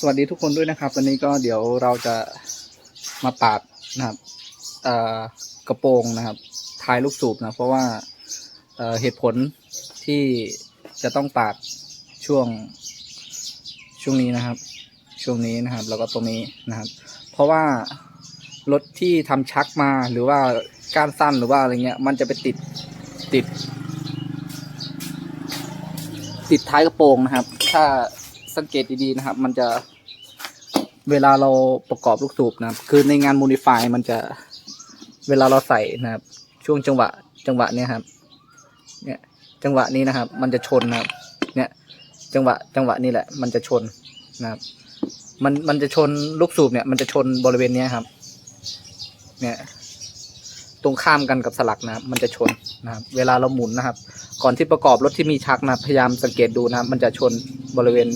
สวัสดีทุกคนด้วยนะครับวันนี้ก็เดี๋ยวเราจะมาปาดนะครับกระโปรงนะครับท้ายลูกสูบนะเพราะว่าเเหตุผลที่จะต้องปาดช่วงช่วงนี้นะครับ ช่วงนี้นะครับ แล้วก็ตรงนี้นะครับ เพราะว่ารถที่ทำชักมาหรือว่าก้านสั้นหรือว่าอะไรเงี้ย มันจะไปติดติด ติดท้ายกระโปรงนะครับ ถ้า สังเกตดีๆนะครับ มันจะเวลาเราประกอบลูกสูบนะครับ คือในงาน modify มันจะเวลาเราใส่นะครับ ช่วงจังหวะจังหวะเนี้ยครับ เนี่ยจังหวะนี้นะครับ มันจะชนนะครับ เนี่ยจังหวะจังหวะนี้แหละ มันจะชนนะครับ มันมันจะชนลูกสูบเนี่ย มันจะชนบริเวณเนี้ยครับ เนี่ยตรงข้ามกันกับสลักนะครับ มันจะชนนะครับ เวลาเราหมุนนะครับ ก่อนที่ประกอบรถที่มีชักนะพยายามสังเกตดูนะครับมันจะชนบริเวณ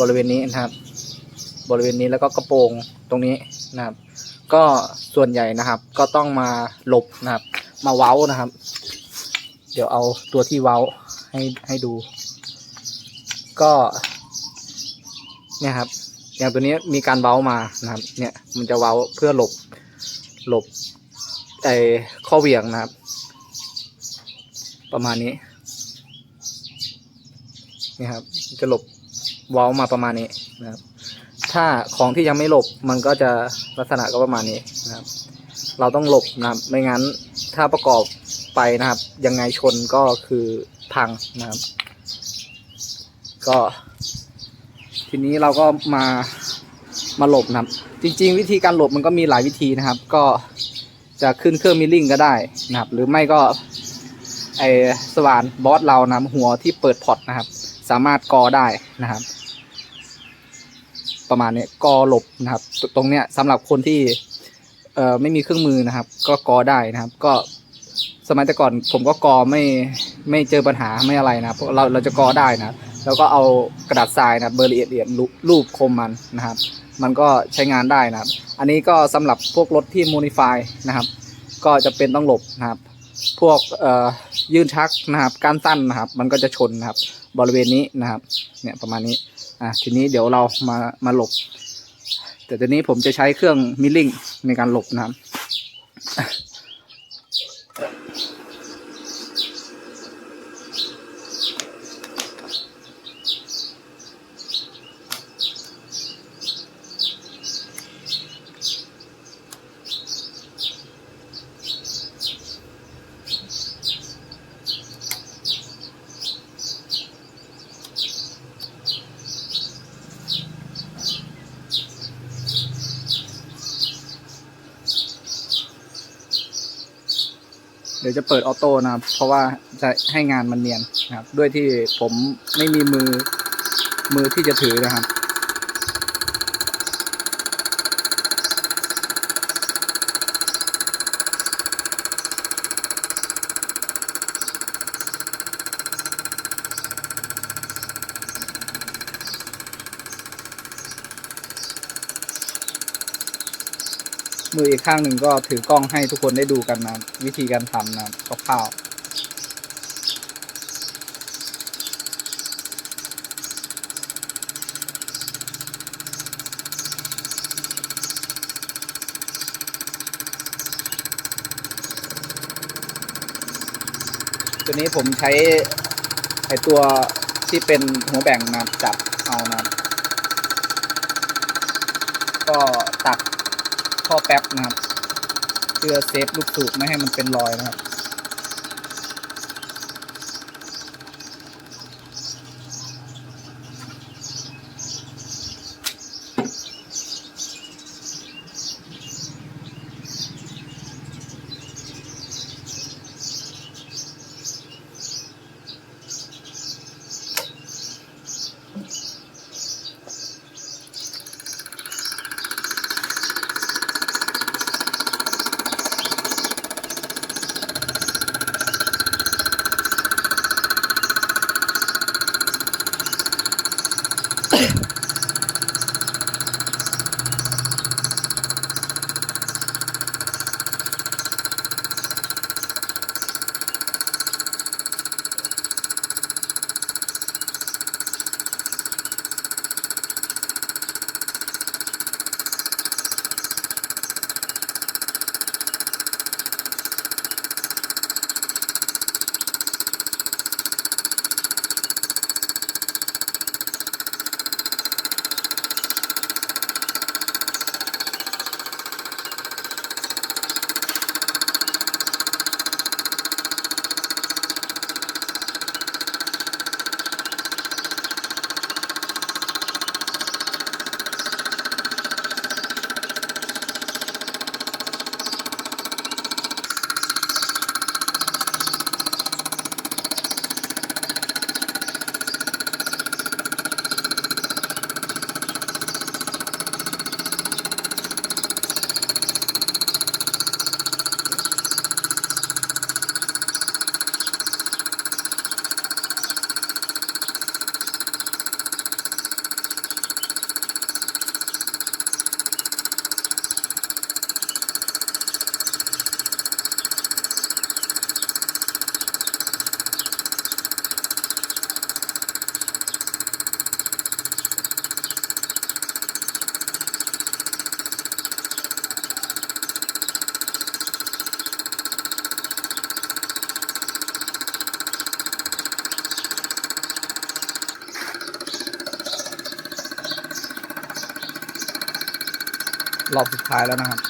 บริเวณนี้นะครับ บริเวณนี้แล้วก็กระโปรงตรงนี้นะครับ ก็ส่วนใหญ่นะครับ ก็ต้องมาหลบนะครับ มาเว้านะครับ เดี๋ยวเอาตัวที่เว้าให้ให้ดู ก็เนี่ยครับ อย่างตัวนี้มีการเว้ามานะครับ เนี่ยมันจะเว้าเพื่อหลบหลบไอ้ข้อเหวี่ยงนะครับ ประมาณนี้นี่ครับ จะหลบ เว้ามาประมาณนี้นะครับ ถ้าของที่ยังไม่หลบมันก็จะลักษณะก็ประมาณนี้นะครับ เราต้องหลบนะครับ ไม่งั้นถ้าประกอบไปนะครับ ยังไงชนก็คือพังนะครับ ก็ ทีนี้เราก็มามาหลบนะครับ จริง ๆ วิธีการหลบมันก็มีหลายวิธีนะครับ ก็จะขึ้นเครื่องมิลลิ่งก็ได้นะครับ หรือไม่ก็ไอสว่านบอสเรานะหัวที่เปิดพอร์ตนะครับ สามารถกอได้นะครับ ประมาณนี้กอหลบนะครับ ตรงเนี้ยสำหรับคนที่เอ่อไม่มีเครื่องมือนะครับ ก็กอได้นะครับ ก็สมัยแต่ก่อนผมก็กอไม่ไม่เจอปัญหาไม่อะไรนะครับเราเราจะกอได้นะครับแล้วก็เอากระดาษทรายนะเบอร์ละเอียดเอียดรูปคมมันนะครับ มันก็ใช้งานได้นะครับ อันนี้ก็สำหรับพวกรถที่โมดิฟายนะครับ ก็จะเป็นต้องหลบนะครับ พวกยื่นชักนะครับก้านสั้นนะครับ มันก็จะชนนะครับ บริเวณนี้นะครับ เนี่ยประมาณนี้ อะทีนี้เดี๋ยวเรามามาหลบ แต่ทีนี้ผมจะใช้เครื่องมิลลิ่งในการหลบนะครับ ดี๋ยวจะเปิดออโต้นะครับ เพราะว่าจะให้งานมันเนียนนะครับ ด้วยที่ผมไม่มีมือมือที่จะถือนะครับ มืออีกข้างหนึ่งก็ถือกล้องให้ทุกคนได้ดูกันนะวิธีการทำนะครับคร่าวๆตัวนี้ผมใช้ไอตัวที่เป็นหัวแบ่งนะจับเอานะก็ตัด ท่อแป๊บนะครับเพื่อเซฟลูกสูบไม่ให้มันเป็นรอยนะครับ รอบสุดท้ายแล้วนะครับ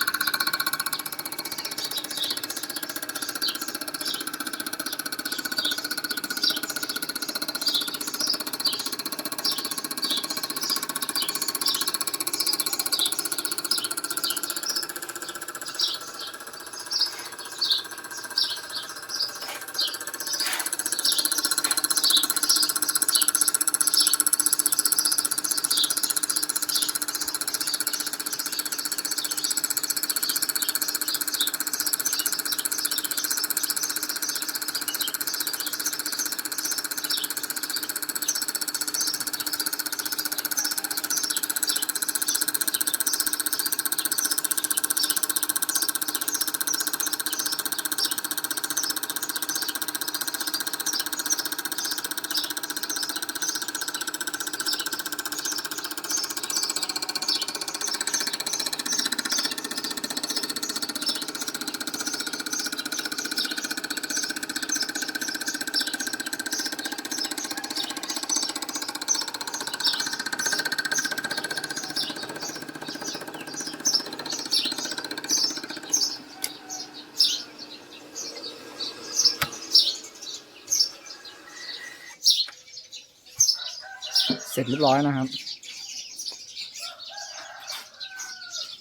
เสร็จเรียบร้อยนะครับ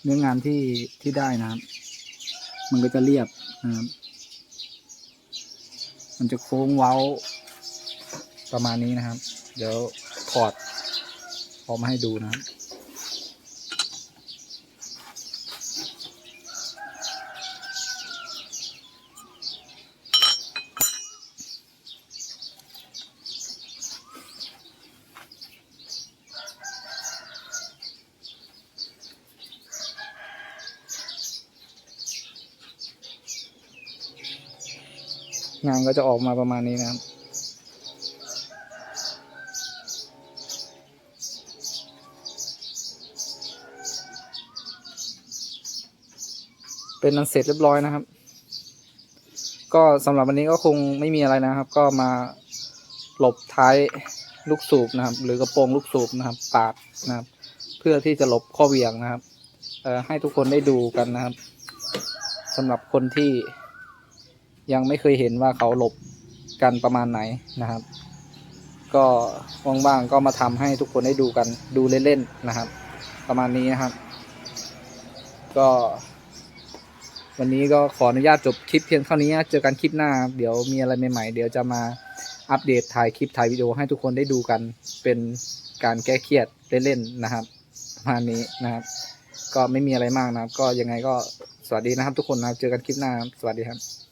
เนื้องานที่ที่ได้นะครับ มันก็จะเรียบนะครับ มันจะโค้งเว้าประมาณนี้นะครับ เดี๋ยวถอดออกมาให้ดูนะครับ งานก็จะออกมาประมาณนี้นะครับเป็นอันเสร็จเรียบร้อยนะครับ ก็สำหรับวันนี้ก็คงไม่มีอะไรนะครับ ก็มาหลบท้ายลูกสูบนะครับ หรือกระโปรงลูกสูบนะครับ ปาดนะครับ เพื่อที่จะหลบข้อเหวี่ยงนะครับให้ทุกคนได้ดูกันนะครับสำหรับคนที่ ยังไม่เคยเห็นว่าเขาหลบกันประมาณไหนนะครับ ก็ว่างๆก็มาทำให้ทุกคนได้ดูกันดูเล่นๆนะครับ ประมาณนี้นะครับ ก็ วันนี้ก็ขออนุญาตจบคลิปเพียงเท่านี้เจอกันคลิปหน้า เดี๋ยวมีอะไรใหม่ๆ เดี๋ยวจะมาอัปเดตถ่ายคลิปถ่ายวิดีโอให้ทุกคนได้ดูกันเป็นการแก้เครียดเล่นๆนะครับประมาณนี้นะครับ ก็ไม่มีอะไรมากนะครับ ก็ยังไงก็สวัสดีนะครับทุกคนนะครับ เจอกันคลิปหน้า สวัสดีครับ